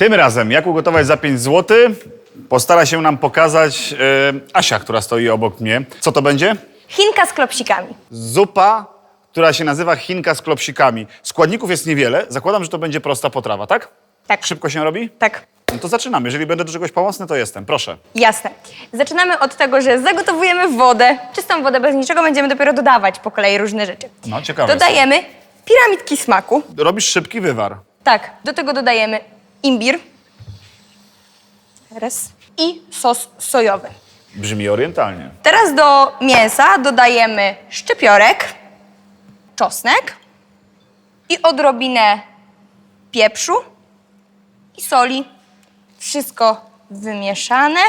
Tym razem, jak ugotować za 5 zł, postara się nam pokazać e, Asia, która stoi obok mnie. Co to będzie? Chinka z klopsikami. Zupa, która się nazywa chinka z klopsikami. Składników jest niewiele. Zakładam, że to będzie prosta potrawa, tak? Tak. Szybko się robi? Tak. No to zaczynamy. Jeżeli będę do czegoś pomocny, to jestem. Proszę. Jasne. Zaczynamy od tego, że zagotowujemy wodę. Czystą wodę bez niczego będziemy dopiero dodawać po kolei różne rzeczy. No, ciekawe Dodajemy piramidki smaku. Robisz szybki wywar. Tak. Do tego dodajemy imbir. Raz. I sos sojowy. Brzmi orientalnie. Teraz do mięsa dodajemy szczypiorek, czosnek i odrobinę pieprzu i soli. Wszystko wymieszane.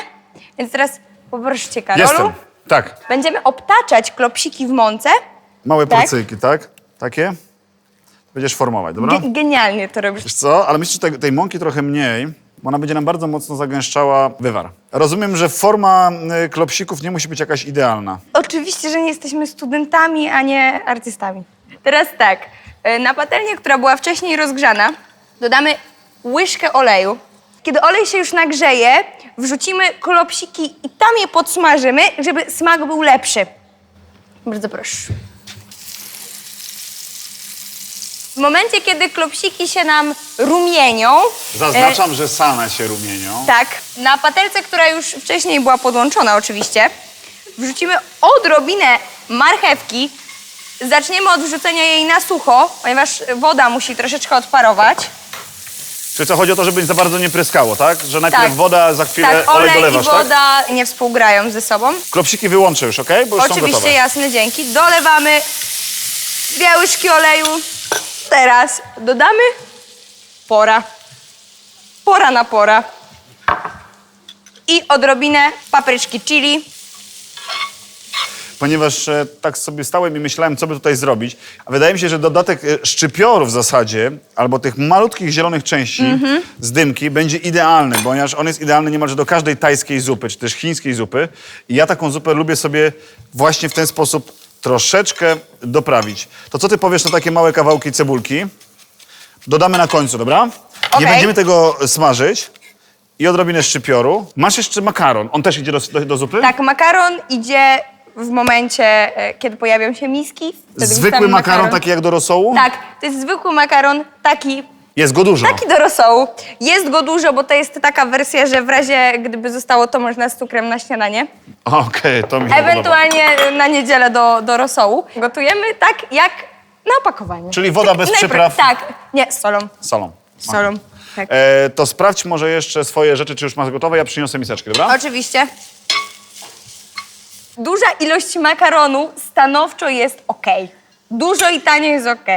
Więc teraz poproszę Karolu. Jestem. Tak. Będziemy obtaczać klopsiki w mące. Małe Tak. porcyjki, tak? Takie? Będziesz formować, dobra? Ge- genialnie to robisz. Wiesz co, ale myślę, że tej, tej mąki trochę mniej, bo ona będzie nam bardzo mocno zagęszczała wywar. Rozumiem, że forma y, klopsików nie musi być jakaś idealna. Oczywiście, że nie jesteśmy studentami, a nie artystami. Teraz tak, y, na patelnię, która była wcześniej rozgrzana, dodamy łyżkę oleju. Kiedy olej się już nagrzeje, wrzucimy klopsiki i tam je podsmażymy, żeby smak był lepszy. Bardzo proszę. W momencie, kiedy klopsiki się nam rumienią, e, Zaznaczam, że same się rumienią. tak, na patelce, która już wcześniej była podłączona oczywiście, wrzucimy odrobinę marchewki. Zaczniemy od wrzucenia jej na sucho, ponieważ woda musi troszeczkę odparować. Czy co, chodzi o to, żeby za bardzo nie pryskało, tak? Że najpierw Tak. woda, za chwilę tak, olej olej dolewasz, i tak? woda nie współgrają ze sobą. Klopsiki wyłączę już, okej? Bo już są Oczywiście, gotowe. jasne, dzięki. Dolewamy dwie łyżki oleju. Teraz dodamy pora. Pora na pora. I odrobinę papryczki chili. Ponieważ e, tak sobie stałem i myślałem, co by tutaj zrobić. A wydaje mi się, że dodatek e, szczypioru w zasadzie, albo tych malutkich zielonych części z dymki będzie idealny, ponieważ on jest idealny niemalże do każdej tajskiej zupy, czy też chińskiej zupy. I ja taką zupę lubię sobie właśnie w ten sposób troszeczkę doprawić. To co ty powiesz na takie małe kawałki cebulki? Dodamy na końcu, dobra? Nie Okej. będziemy tego smażyć. I odrobinę szczypioru. Masz jeszcze makaron. On też idzie do, do, do zupy? Tak, makaron idzie w momencie, e, kiedy pojawią się miski. Wtedy Zwykły wrzucamy makaron, taki jak do rosołu? Tak, to jest zwykły makaron, taki, Jest go dużo. taki do rosołu. Jest go dużo, bo to jest taka wersja, że w razie gdyby zostało to można z cukrem na śniadanie. Okej, to mi się podoba. Ewentualnie na niedzielę do, do rosołu. Gotujemy tak jak na opakowaniu. Czyli woda tak, bez przypraw? Tak, nie, z solą. Solą. Z solą, tak. E, to sprawdź może jeszcze swoje rzeczy, czy już masz gotowe. Ja przyniosę miseczkę, dobra? Oczywiście. Duża ilość makaronu stanowczo jest ok. Dużo i tanie jest ok.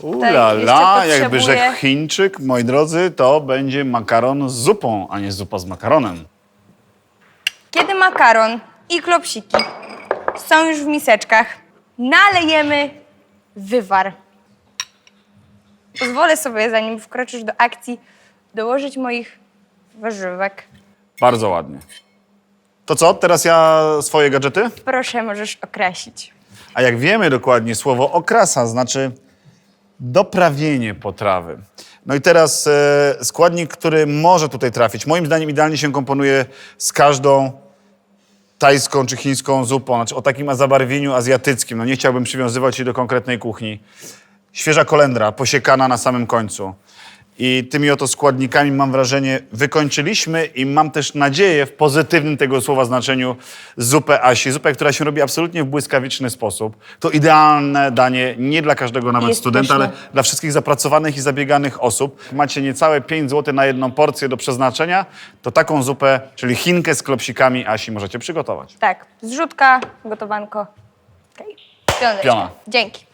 Ula jeszcze la, jakby potrzebuję- rzekł Chińczyk, moi drodzy, to będzie makaron z zupą, a nie zupa z makaronem. Kiedy makaron i klopsiki są już w miseczkach, nalejemy wywar. Pozwolę sobie, zanim wkroczysz do akcji, dołożyć moich warzywek. Bardzo ładnie. To co, teraz ja swoje gadżety? Proszę, możesz określić. A jak wiemy dokładnie, słowo okrasa znaczy doprawienie potrawy. No i teraz e, składnik, który może tutaj trafić. Moim zdaniem idealnie się komponuje z każdą tajską czy chińską zupą, znaczy o takim zabarwieniu azjatyckim. No nie chciałbym przywiązywać się do konkretnej kuchni. Świeża kolendra, posiekana na samym końcu. I tymi oto składnikami, mam wrażenie, wykończyliśmy i mam też nadzieję w pozytywnym tego słowa znaczeniu zupę Asi. Zupę, która się robi absolutnie w błyskawiczny sposób. To idealne danie nie dla każdego nawet Jest studenta, pyszne. ale dla wszystkich zapracowanych i zabieganych osób. Macie niecałe 5 zł na jedną porcję do przeznaczenia, to taką zupę, czyli chinkę z klopsikami Asi możecie przygotować. Tak, zrzutka, gotowanko. Okay. Piona. Dzięki.